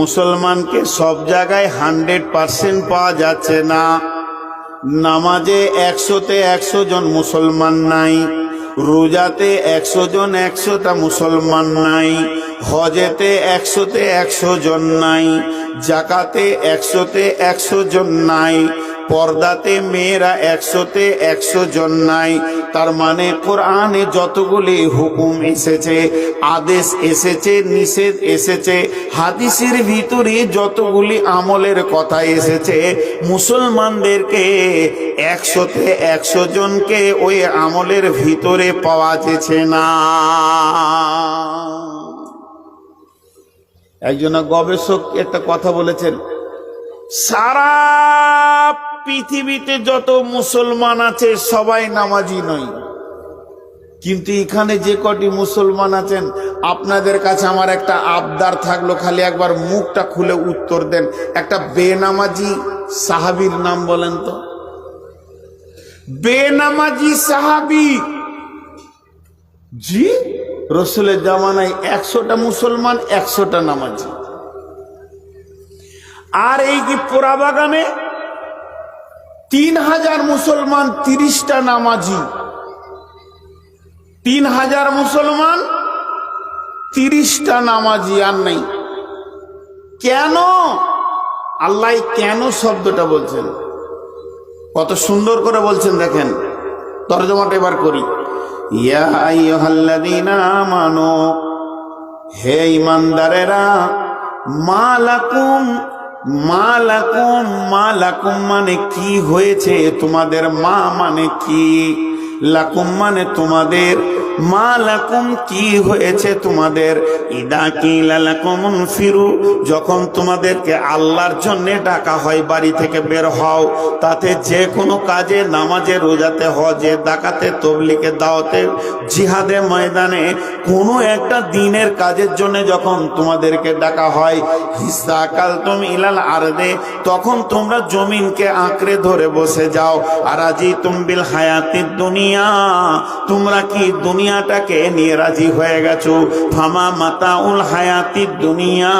মুসলমানকে সব জায়গায় হান্ড্রেড পার্সেন্ট পাওয়া যাচ্ছে না। নামাজে একশোতে একশো জন মুসলমান নাই, রোজাতে একশো জন একশোটা মুসলমান নাই, হজেতে একশোতে একশো জন নাই, জাকাতে একশোতে একশো জন নাই পর্দাতে মেয়েরা একশোতে একশো জন নাই। তার মানে কোরআনে যতগুলি হুকুম এসেছে, আদেশ এসেছে, নিষেধ এসেছে, হাদিসের ভিতরে যতগুলি আমলের কথা এসেছে, মুসলমানদেরকে একশোতে একশো জনকে ওই আমলের ভিতরে পাওয়া যেছে না। একজন গবেষক একটা কথা বলেছেন, সারা পৃথিবীতে যত মুসলমান আছে, সবাই নামাজি নয়। কিন্তু এখানে যে কটি মুসলমান আছেন, আপনাদের কাছে আমার একটা আবদার থাকল, খালি একবার মুখটা খুলে উত্তর দেন। একটা বেনামাজি সাহাবির নাম বলেন তো। বেনামাজি সাহাবি। জি, রসুলের জামানায় একশোটা মুসলমান, একশোটা নামাজি। আর এই কি পোড়া বাগানে তিন হাজার মুসলমান তিরিশটা নামাজি। তিন হাজার মুসলমান তিরিশটা নামাজি আর নেই। কেন? আল্লাহ কেন শব্দটা বলছেন? কত সুন্দর করে বলছেন দেখেন। তর্জমাটা এবার করি। আমানু, হে ইমানদারেরা মালাকুম মালাকুম মালাকুম মানে কি হয়েছে? তোমাদের মা মানে কি? লাকুম মানে তোমাদের মা লাকুম কি হয়েছে তোমাদের? ইদা কি ফিরু, যখন তোমাদেরকে আল্লাহর জন্য ডাকা হয় বাড়ি থেকে বের হও, তাতে যে কোনো কাজে, নামাজে, রোজাতে, হজে ডাকাতে তবলিকে দাওয়াতে, জিহাদে, ময়দানে, কোনো একটা দিনের কাজের জন্য যখন তোমাদেরকে ডাকা হয়, হিসা কাল তুমি ইলাল আরদে, তখন তোমরা জমিনকে আঁকড়ে ধরে বসে যাও। আর আজি তুমবিল হায়াতির দুনিয়া, তোমরা কি দুনিয়াটাকে নিয়ে রাজি হয়ে গেছো? ফামা মাতাউল হায়াতির দুনিয়া,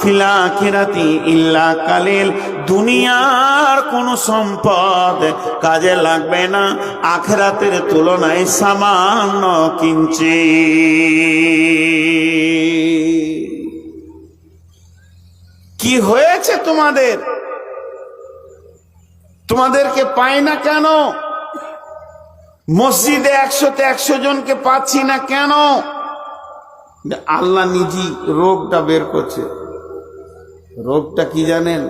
ফিলা খিরাতি ইল্লা কালিল। দুনিয়ার কোনো সম্পদ কাজে লাগবে না, আখেরাতের তুলনায় সামান্য কিঞ্চি কি হয়েছে তোমাদের? তোমাদেরকে পাই না কেন? মসজিদে একশোতে একশো জনকে পাচ্ছি না কেন? আল্লাহ নিজি রোগটা বের করছে। রোগটা কি জানেন?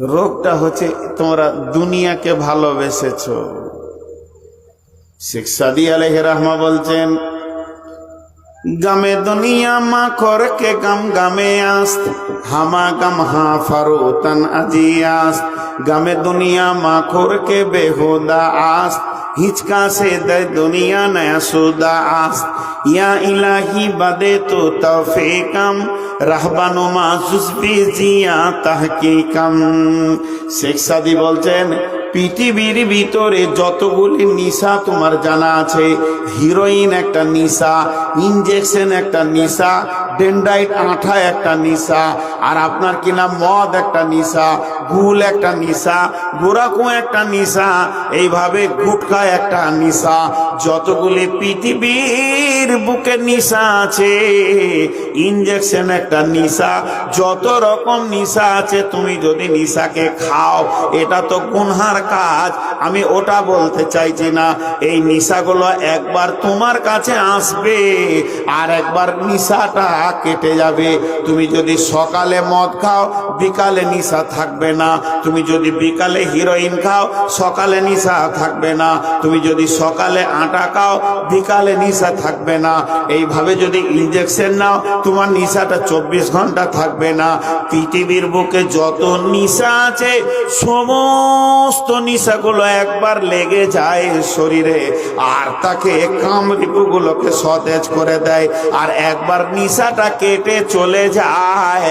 রোগটা হচ্ছে তোমরা দুনিয়াকে ভালোবেসেছ। শেখ সাদি আলহ রাহমা বলছেন গমে দুনিয়া মা কর के गम गमे आस्त हमा गम हा फरोतन अजी आस्त गमे दुनिया मा खोर के बेहुदा आस्त हिचका से दे दुनिया नया सुदा आस्त या इलाही बदे तो तौफीकम রাহবানু মাসুস জিয়া তাহকিকাম শেখ সাদি বলছেন পৃথিবীর ভিতরে যতগুলি নিশা তোমার জানা আছে হিরোইন একটা নিশা ইঞ্জেকশন একটা নিশা ডেন্ডাইট আঠা একটা নিশা, আর আপনার কিনা মদ একটা নিশা, গুল একটা নিশা, গোরাকু একটা নিশা, এইভাবে গুটখা একটা নিশা, যতগুলি পৃথিবীর বুকে নিশা আছে ইনজেকশন একটা নিশা, যত রকম নিশা আছে, তুমি যদি নিশাকে খাও, এটা তো গুনহার কাজ, আমি ওটা বলতে চাইছি না। এই নিশাগুলো একবার তোমার কাছে আসবে আর একবার নিশাটা কেটে যাবে। তুমি যদি সকালে মদ খাও, বিকালে নিশা থাকবে না। তুমি যদি বিকালে হিরোইন খাও, সকালে নিশা থাকবে না। তুমি যদি সকালে আটা খাও, বিকালে নিশা থাকবে না। এইভাবে যদি ইঞ্জেকশন নাও, তোমার নিশাটা চব্বিশ ঘণ্টা থাকবে না। পৃথিবীর বুকে যত নিশা আছে, সমস্ত নিশাগুলো একবার লেগে যায় শরীরে, আর তাকে কামরিপুগুলোকে সতেজ করে দেয়, আর একবার নিশাটা কেটে চলে যায়,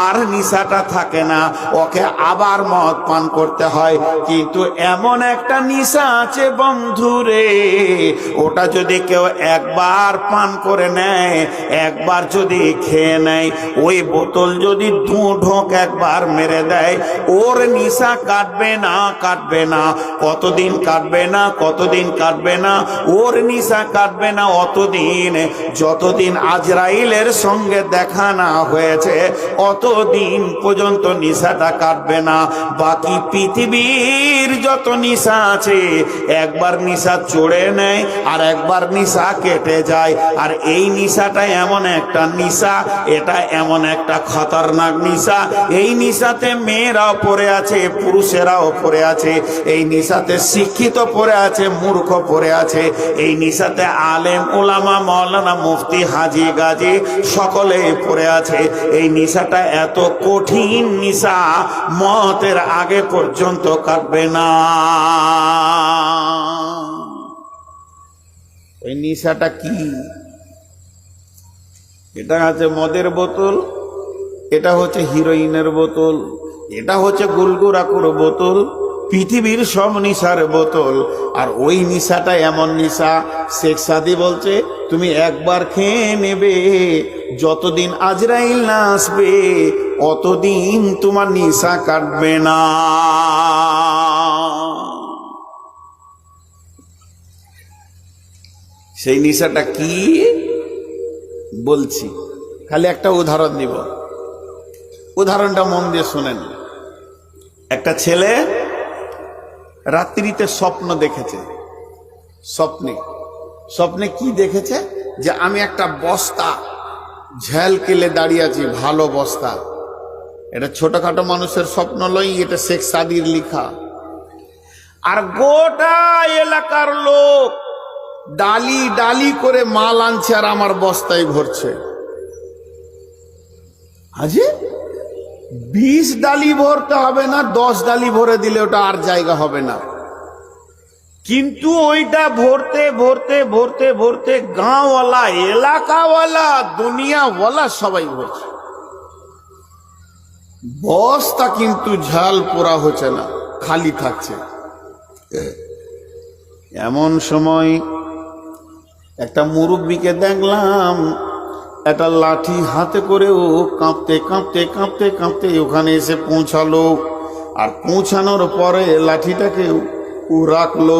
আর নিশাটা থাকে না, ওকে আবার মদ পান করতে হয়। কিন্তু এমন একটা নিশা আছে বন্ধুরে, ওটা যদি কেউ একবার পান করে নেয়, একবার যদি খেয়ে নেয়, ওই বোতল যদি দু ঢোক একবার মেরে দেয়, ওর নিশা কাটবে না কাটবে না। কতদিন কাটবে না, কতদিন কাটবে না, ওর নিশা কাটবে না, অতদিন। যতদিন আজরাইলের সঙ্গে দেখা না হয়েছে, অতদিন পর্যন্ত নিশাটা কাটবে না। বাকি পৃথিবীর যত নিশা আছে, একবার নিশা চড়ে নেয় আর একবার নিশা কেটে যায়। আর এই নিশাটা এমন একটা নিশা, এটা এমন একটা খতরনাক নিশা। এই নিশাতে মেয়েরাও পড়ে আছে, পুরুষেরাও পড়ে আছে, এই নিশাতে শিক্ষিত পড়ে আছে, মূর্খ পড়ে আছে, এই নিশাতে আলেম ওলামা মৌলানা মুফতি, হাজি, গাজী সকলে পড়ে আছে। এই নিশাটা এত কঠিন নিশা, মতের আগে পর্যন্ত কাটবে না। ওই নিশাটা কি? এটা আছে মদের বোতল, এটা হচ্ছে হিরোইনের বোতল, এটা হচ্ছে গুলগুরাকুর বোতল পৃথিবীর সব নিশার বোতল। আর ওই নিশাটা এমন নিশা, শেখ সাদি বলছে, তুমি একবার খেয়ে নেবে, যতদিন আজরাইল না আসবে, অতদিন তোমার নিশা কাটবে না। সেই নিশাটা কি বলছি? খালি একটা উদাহরণ দিব। উদাহরণটা মন দিয়ে শোনেন। একটা ছেলে রাত্রিতে স্বপ্ন দেখেছে। স্বপ্নে। স্বপ্নে কি দেখেছে? যে আমি একটা বস্তা ঝ্যাল কেলে দাঁড়িয়ে আছি, ভালো বস্তা। এটা ছোটখাটো মানুষের স্বপ্ন লই, এটা শেখ সাদির লিখা। আর গোটা এলাকার লোক ডালি ডালি করে মাল আনছে আর আমার বস্তায় ভরছে। হাজি বিশ ডালি ভরতে হবে না, দশ ডালি ভরে দিলে ওটা আর জায়গা হবে না। কিন্তু ওইটা ভরতে ভরতে ভরতে ভরতে গাঁওয়ালা, এলাকাওয়ালা, দুনিয়াওয়ালা সবাই ভরছে বস্তা কিন্তু ঝাল পোড়া হচ্ছে না, খালি থাকছে। এমন সময় একটা মুরব্বীকে দেখলাম একটা লাঠি হাতে করে ও কাঁপতে কাঁপতে কাঁপতে কাঁপতে ওখানে এসে পৌঁছালো। আর পৌঁছানোর পরে লাঠিটাকে ও রাখল।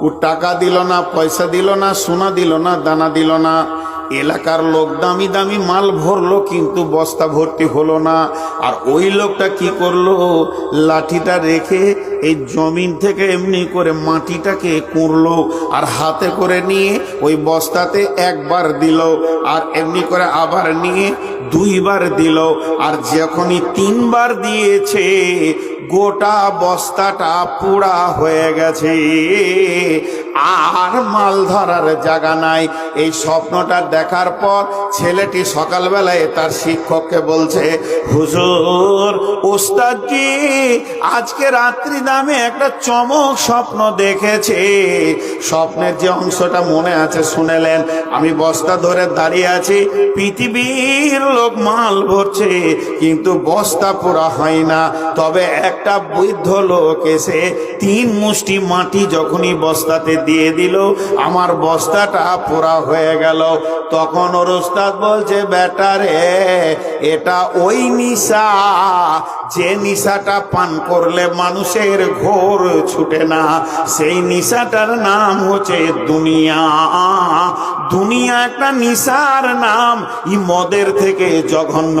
ও টাকা দিল না, পয়সা দিল না, সোনা দিল না, দানা দিল না। এলাকার লোক দামি দামি মাল ভরলো, কিন্তু বস্তা ভর্তি হলো না। আর ওই লোকটা কি করল? লাঠিটা রেখে এই জমিন থেকে এমনি করে মাটিটাকে কুঁড়লো আর হাতে করে নিয়ে ওই বস্তাতে একবার দিল আর এমনি করে আবার নিয়ে দুইবার দিল। আর যখনই তিনবার দিয়েছে গোটা বস্তাটা পুরা হয়ে গেছে। আর মাল ধরার জায়গা নাই। এই স্বপ্নটা দেখার পর ছেলেটি সকালবেলায় তার শিক্ষককে বলছে, হুজুর, ওস্তাদজি, আজকে রাত্রি নামে একটা চমক স্বপ্ন দেখেছে। স্বপ্নের যে অংশটা মনে আছে, শুনেলেন। আমি বস্তা ধরে দাঁড়িয়ে আছি, পৃথিবীর লোক মাল ভরছে, কিন্তু বস্তা পুরা হয় না। তবে একটা বৃদ্ধ লোক এসে তিন মুষ্টি মাটি যখনই বস্তাতে দিয়ে দিল, আমার বস্তাটা পুরা হয়ে গেল। তখন ওর ওস্তাদ বলছে বেটারে এটা ওই নিশা। যে নিশাটা পান করলে মানুষের ঘোর ছুটে না, সেই নিশাটার নাম হচ্ছে দুনিয়া। দুনিয়া একটা নিশার নাম। ই মদের থেকে জঘন্য,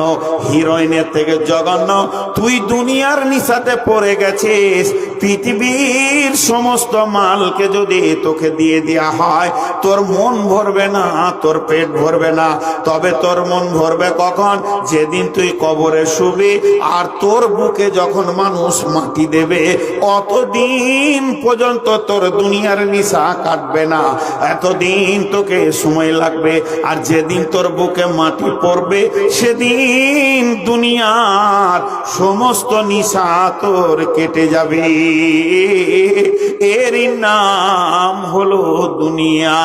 হিরোইনের থেকে জঘন্য। তুই দুনিয়ার নিশাতে পড়ে গেছিস। পৃথিবীর সমস্ত মালকে যদি তোকে দিয়ে দেওয়া হয়, তোর মন ভরবে না, তোর পেট ভরবে না। তবে তোর মন ভরবে কখন? যেদিন তুই কবরে শুবি, আর তোর বুকে যখন মানুষ মাটি দেবে, অতদিন পর্যন্ত তোর দুনিয়ার নিশা কাটবে না। এতদিন তোকে সময় লাগবে, আর যেদিন তোর বুকে মাটি পড়বে, সেদিন দুনিয়ার সমস্ত নিশা তোর কেটে যাবে। এর নাম হলো দুনিয়া।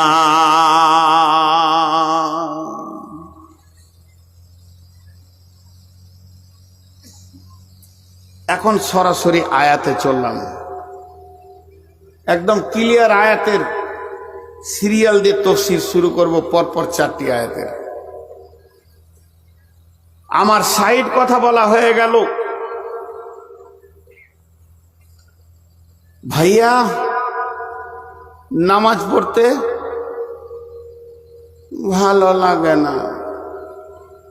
এখন সরাসরি আয়াতে চললাম। একদম ক্লিয়ার আয়াতের সিরিয়াল দিয়ে তফসির শুরু করব পরপর চারটি আয়াতের। আমার সাইড কথা বলা হয়ে গেল। ভাইয়া, নামাজ পড়তে ভালো লাগে না।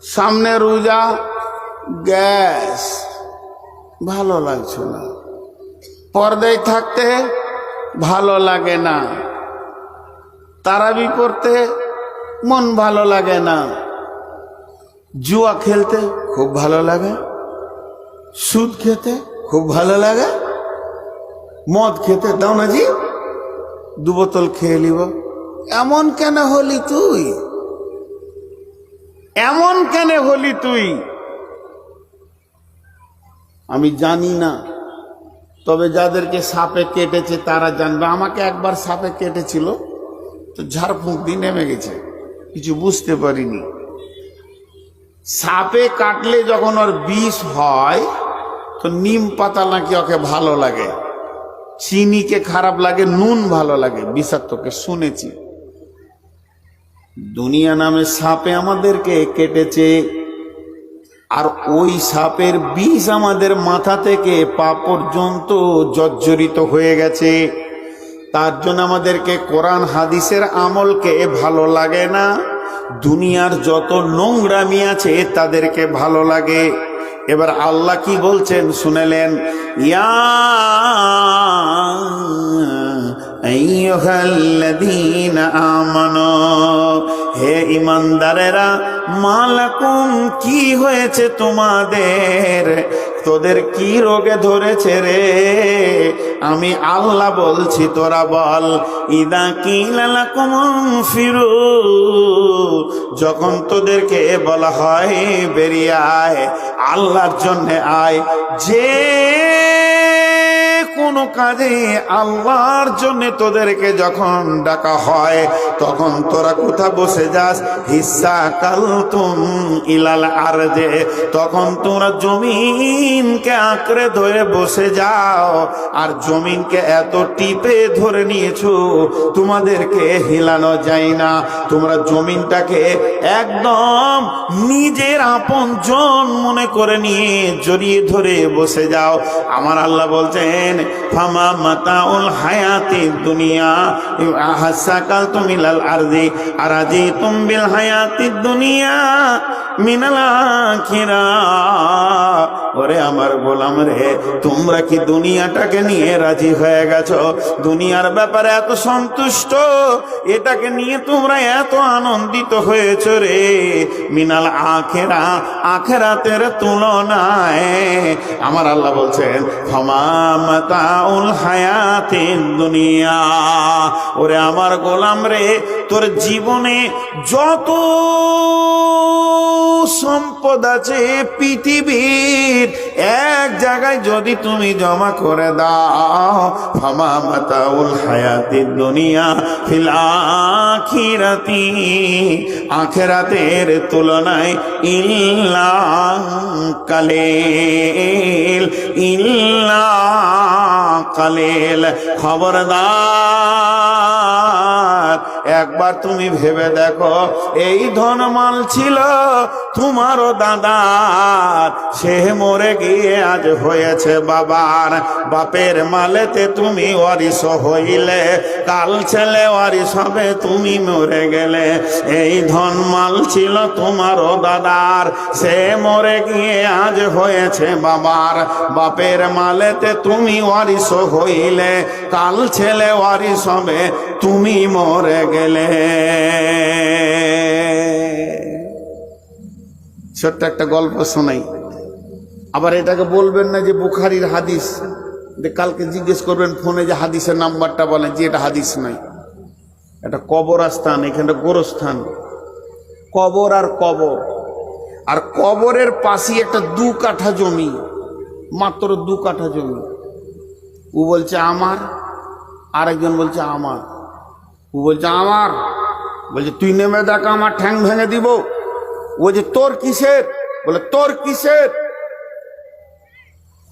সামনে রোজা, গ্যাস, ভালো লাগছে না। পর্দায় থাকতে ভালো লাগে না। তারাবি পড়তে মন ভালো লাগে না। জুয়া খেলতে খুব ভালো লাগে। সুদ খেতে খুব ভালো লাগে। মদ খেতে দাও না জি। দু বোতল খেয়ে নিব। এমন কেন হলি তুই? এমন কেন হলি তুই? আমি জানি না। তবে যাদেরকে সাপে কেটেছে তারা জানবে। আমাকে একবার সাপে কেটেছিল, তো ঝাড়ফুঁক দিয়ে নেমে গেছে। কিছু বুঝতে পারিনি। সাপে কাটলে যখন ওর বিষ হয়, তো নিম পাতা নাকি ওকে ভালো লাগে। চিনিকে খারাপ লাগে, নুন ভালো লাগে। বিষাক্তকে শুনেছি। দুনিয়া নামে সাপে আমাদেরকে কেটেছে, আর ওই সাপের বিষ আমাদের মাথা থেকে পা পর্যন্ত জর্জরিত হয়ে গেছে। তার জন্য আমাদেরকে কোরআন হাদিসের আমলকে ভালো লাগে না। দুনিয়ার যত নোংরামি আছে, তাদেরকে ভালো লাগে। এবার আল্লাহ কি বলছেন? শুনেলেন আমানু হে ইমানদারেরা মালাকুম কি হয়েছে তোমাদের? তোদের কি রোগে ধরেছে রে? আমি আল্লাহ বলছি, তোরা বল, ইদা কিলালাকুম ফিরু যখন তোদেরকে বলা হয়, বেরিয়ে আয়, আল্লাহর জন্যে আয়। যে কোনো কাজে আল্লাহর জন্য তোদেরকে যখন ডাকা হয়, তখন তোরা কোথা বসে যাস? হিসা কাল তুম ইলাল আর যে তখন তোরা জমিনকে আঁকড়ে ধরে বসে যাও। আর জমিনকে এত টিপে ধরে নিয়েছো, তোমাদেরকে হিলানো যায় না। তোমরা জমিনটাকে একদম নিজের আপন জন মনে করে নিয়ে জড়িয়ে ধরে বসে যাও। আমার আল্লাহ বলছেন ফামা মাতাউল হায়াতি দুনিয়া হাসাকাল তুমিলাল আরদি আরাজি তুমবিল হায়াতি দুনিয়া। মিনাল আখিরা ওরে আমার গোলাম রে, তোমরা কি দুনিয়াটাকে নিয়ে রাজি হয়ে গেছো? দুনিয়ার ব্যাপারে এত সন্তুষ্ট, এটাকে নিয়ে তোমরা এত আনন্দিত হয়েছো রে। মিনাল আখেরা আখেরাতের তুলনায় আমার আল্লাহ বলছেন ফমামতাউল হায়াতিন দুনিয়া। ওরে আমার গোলাম রে তোর জীবনে যত সম্পদ আছে পৃথিবীর, এক জায়গায় যদি তুমি জমা করে দাও, ফামা মাতাউল হায়াতি দুনিয়া ফিল আখিরাতি। আখেরাতের তুলনায় ইল্লা কালেল ইল্লা কালেল। খবরদার একবার তুমি ভেবে দেখো, এই ধনমাল ছিল তোমারও দাদার। সে মরে গিয়ে আজ হয়েছে বাবার। বাপের মালেতে তুমি ওয়ারিস হইলে, কাল ছেলে ওয়ারিস হবে, তুমি মরে গেলে। এই ধনমাল ছিল তোমারও দাদার। সে মরে গিয়ে আজ হয়েছে বাবার। বাপের মালেতে তুমি ওয়ারিস হইলে, কাল ছেলে ওয়ারিস হবে তুমি মরে গেলে। ছোট্ট একটা গল্প শোনাই। আবার এটাকে বলবেন না যে বুখারির হাদিস। যে কালকে জিজ্ঞেস করবেন ফোনে যে হাদিসের নাম্বারটা বলেন, যে এটা হাদিস নয়। এটা কবরস্থান, এখানে গোরস্থান। কবর আর কবর। আর কবরের পাশে একটা দু কাঠা জমি, মাত্র দু কাঠা জমি। ও বলছে আমার, আরেকজন বলছে আমার। ও বলছে, আমার। বলছে, তুই নেমে দেখ, আমার ঠ্যাং ভেঙে দিব। ও যে তোর কিসের? বলে, তোর কিসের?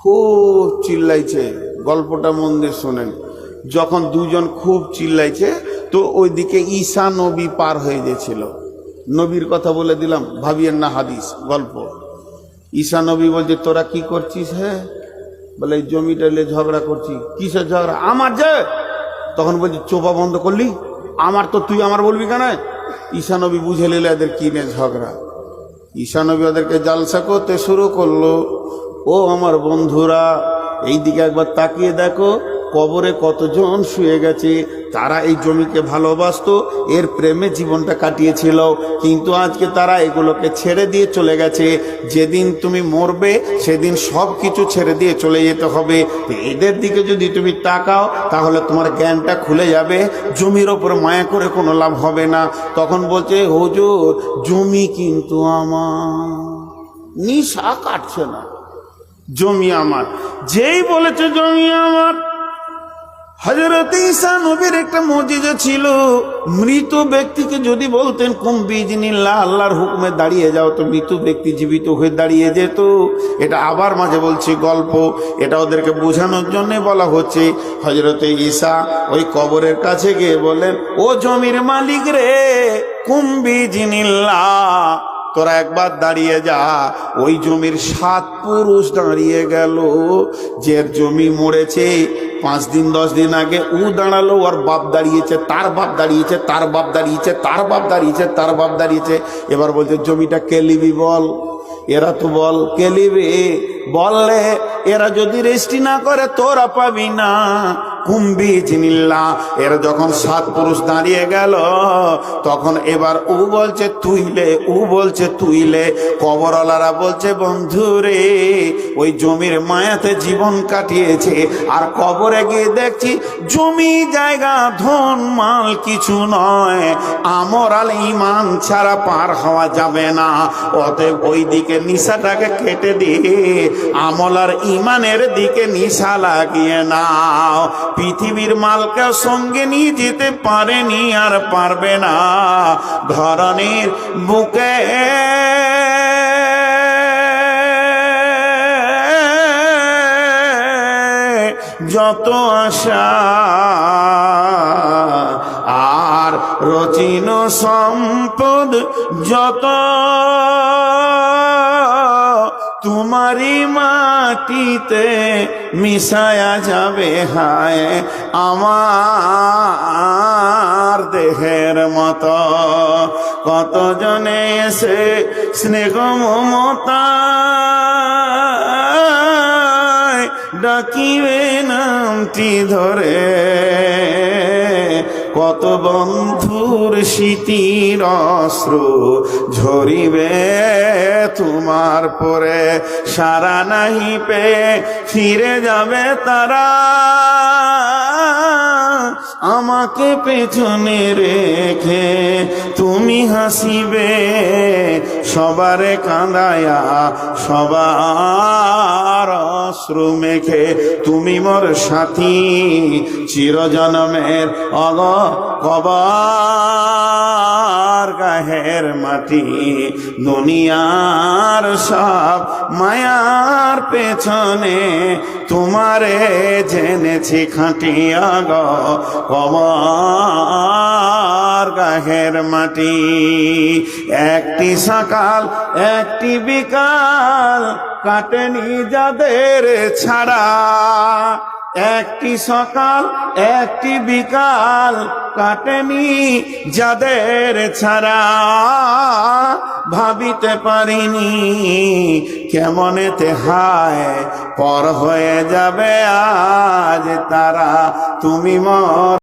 খুব চিল্লাইছে, গল্পটা মন দিয়ে শোনেন। যখন দুজন খুব চিল্লাইছে, তো ওইদিকে ঈশা নবী পার হয়ে গেছিল। নবীর কথা বলে দিলাম, ভাবিয়েন না হাদিস, গল্প। ঈশা নবী বলছে, তোরা কি করছিস হ্যাঁ বলে জমিটা নিয়ে ঝগড়া করছি। কিসের ঝগড়া? আমার যে? তখন বলছে, চোপা বন্ধ করলি? আমার তো তুই আমার বলবি কেন? ঈশানবী বুঝে নিল এদের কি নিয়ে ঝগড়া। ঈশানবী ওদেরকে জালসা করতে শুরু করল। ও আমার বন্ধুরা, এইদিকে একবার তাকিয়ে দেখো। কবরে কতজন শুয়ে গেছে, তারা এই জমিকে ভালোবাসতো, এর প্রেমে জীবনটা কাটিয়েছিল। কিন্তু আজকে তারা এগুলোকে ছেড়ে দিয়ে চলে গেছে। যেদিন তুমি মরবে, সেদিন সব কিছু ছেড়ে দিয়ে চলে যেতে হবে। এদের দিকে যদি তুমি তাকাও, তাহলে তোমার জ্ঞানটা খুলে যাবে। জমির ওপর মায়া করে কোনো লাভ হবে না। তখন বলছে, হুজুর, জমি কিন্তু আমার। নিশা কাটছে না। জমি আমার। যেই বলেছে জমি আমার হজরত ঈসা নবীর একটা মজিজা ছিল। মৃত ব্যক্তিকে যদি বলতেন, কুম বিজনিল্লাহ আল্লাহর হুকুমে দাঁড়িয়ে যাও তো। মৃত ব্যক্তি জীবিত হয়ে দাঁড়িয়ে যেত। এটা আবার মাঝে বলছি গল্প। এটা ওদেরকে বোঝানোর জন্য বলা হচ্ছে হজরতে ঈসা ওই কবরের কাছে গিয়ে বলেন ও জমির মালিক রে, কুম বিজনিল্লাহ তোরা একবার দাঁড়িয়ে যা। ওই জমির সাত পুরুষ দাঁড়িয়ে গেল। যে জমি মরেছে, পাঁচ দিন, দশ দিন আগে ও দাঁড়াল, ওর বাপ দাঁড়িয়েছে, তার বাপ দাঁড়িয়েছে, তার বাপ দাঁড়িয়েছে, তার বাপ দাঁড়িয়েছে, তার বাপ দাঁড়িয়েছে। এবার বলছে, জমিটা কে লিবি বল? এরা তো বল, কে লিবে? বললে, এরা যদি রেস্টি না করে, তোরা পাবি না। কুম্বি চিনিল্লা এরা যখন সাত পুরুষ দাঁড়িয়ে গেল, তখন এবার ও বলছে, তুইলে ও বলছে, তুইলে। কবরওয়ালারা বলছে, বন্ধু রে, ওই জমির মায়াতে জীবন কাটিয়েছে। আর কবরে গিয়ে দেখছি, জমি, জায়গা, ধন, মাল কিছু নয়। আমর আল ইমান ছাড়া পার হওয়া যাবে না। অতএব ওই দিকে নিশাটাকে কেটে দিয়ে আমল আর ইমানের দিকে নিশা লাগিয়ে নাও। পৃথিবীর মালকে সঙ্গে নিয়ে যেতে পারেনি আর পারবে না। ধরনের বুকে যত আশা আর রচিন সম্পদ যত তোমারই মাটিতে মিশায়া যাবে, হায় আমার দেহের মতো। কতজনে এসে স্নেহ মমতা ডাকিবে নামটি ধরে। কত বন্ধুর শীতির অশ্রু ঝরিবে তোমার পরে। সারা নাহি পে ফিরে যাবে তারা। আমাকে পেছনে রেখে তুমি হাসিবে, সবারে কাঁদায়া, সবার অশ্রু মেখে। তুমি মোর সাথী, চিরজনমের অগ কবার গাহের মাটি। দুনিয়ার সব মায়ার পেছনে তোমারে জেনেছি খাটিয়া গ কবার গাহের মাটি। একটি সকাল একটি বিকাল কাটেনি যাদের ছাড়া। একটি সকাল, একটি বিকাল কাটেনি যাদের ছাড়া। ভাবিতে পারিনি কেমনেতে হায় পর হয়ে যাবে আজ তারা। তুমি মর